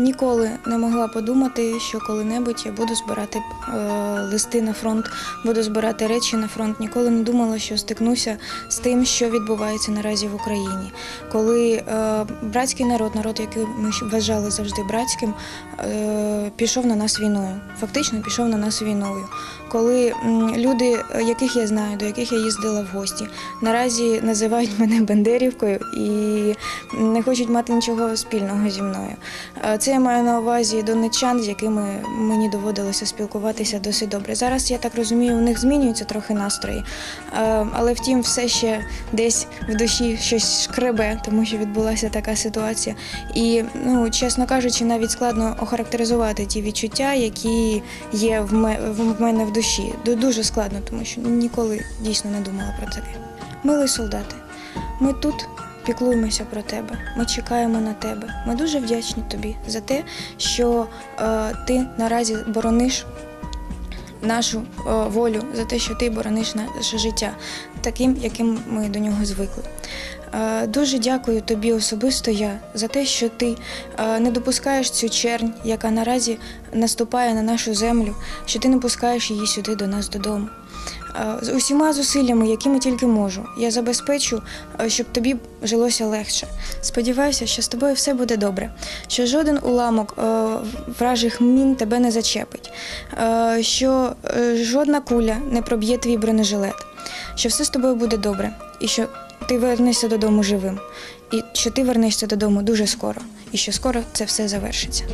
ніколи не могла подумати, що коли-небудь я буду збирати е, листи на фронт, буду збирати речі на фронт. Ніколи не думала, що стикнуся з тим, що відбувається наразі в Україні. Коли е, братський народ, народ, який ми вважали завжди братським, е, пішов на нас війною. Фактично пішов на нас війною. Коли люди, яких я знаю, до яких я їздила в гості, наразі називають мене Бандерівкою і не хочуть мати нічого спільного зі мною. Е, Це я маю на увазі донеччан, з якими мені доводилося спілкуватися досить добре. Зараз я так розумію, у них змінюються трохи настрої, Е, але втім, все ще десь в душі щось шкребе, тому що відбулася така ситуація. І, ну, чесно кажучи, навіть складно охарактеризувати ті відчуття, які є в ме- в мене в душі. Ду- Дуже складно, тому що ніколи дійсно не думала про таке. Милий солдати, ми тут піклуємося про тебе. Ми чекаємо на тебе. Ми дуже вдячні тобі за те, що е, ти наразі борониш нашу е, волю, за те, що ти борониш наше життя таким, яким ми до нього звикли. Е, Дуже дякую тобі особисто я за те, що ти е, не допускаєш цю чернь, яка наразі наступає на нашу землю, що ти не пускаєш її сюди до нас додому. Е, З усіма зусиллями, якими тільки можу, я забезпечу, е, щоб тобі жилося легше. Сподіваюся, що з тобою все буде добре, що жоден уламок е, вражих мін тебе не зачепить, що жодна куля не проб'є твій бронежилет, що все з тобою буде добре, і що ти вернешся додому живим, і що ти вернешся додому дуже скоро, і що скоро це все завершиться.